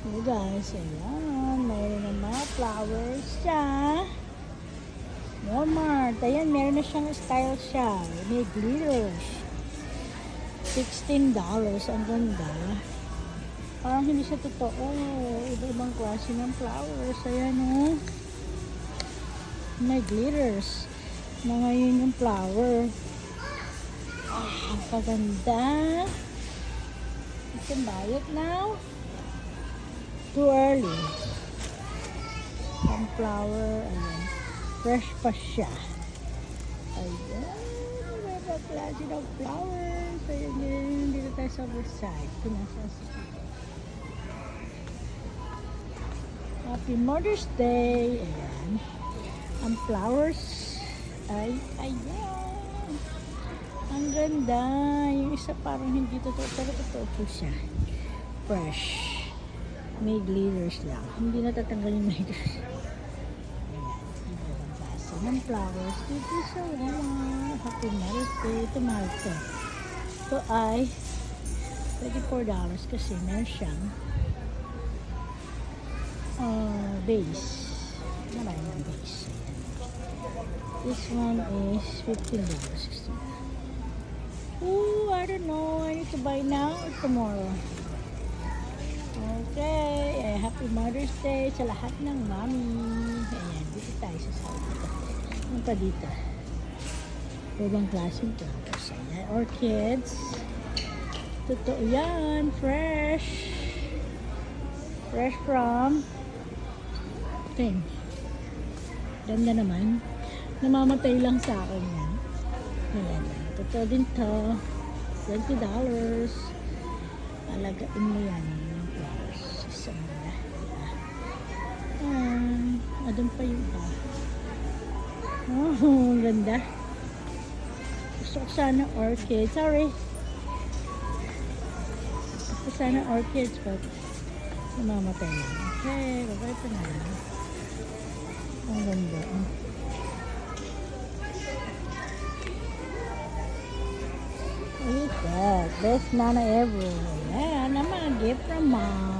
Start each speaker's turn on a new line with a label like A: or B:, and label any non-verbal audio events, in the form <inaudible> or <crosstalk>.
A: Hey guys, ayan. Mayroon na mga flowers siya. Walmart. Ayan, meron na siyang style siya. May glitters. $16. Ang ganda. Parang hindi siya totoo. Iba-ibang klase ng flowers. Ayan o. May glitters. Na ngayon yung flower. Ah, ang kaganda. You can buy it now. Too early. Sunflower. Ayan. Fresh pa siya. Ayan. Iba klase ng flowers. Ayan yun. Dito tayo sa nasa sa Happy Mother's Day. Ayan. Ang flowers ay ayan. Ang ganda. Yung isa parang hindi totoo. Pero totoo po siya. Fresh. May glitters lang. Hindi natatanggal yung glitters. Ayan. Ibang klase ng flowers. Dito sa Walmart. Happy Mother's Day. To. Ito ay $34 kasi meron siyang uh, base. Marami ng base. This one is $15. Ooh, I don't know. I need to buy now or tomorrow. Okay. Eh, happy Mother's Day sa lahat ng mami. Ayan, dito tayo sa side. Ano pa dito? Ibang klaseng flowers. Ayan, orchids. Totoo yan. Fresh. Fresh from thing. Ganda naman. Namamatay lang sa akin yan. Ayan. Totoo din to. $20. Alagain mo yan. Flowers. Isang na. Diba? Ah, adun pa yung iba. Oh, <laughs> ang ganda. Gusto ko sana orchid. Sorry. Gusto ko sana orchids but namamatay lang. Okay, babay pa na. Ang ganda. oh. Look at that. Best nana ever. Ayan, naman. Gift from mom.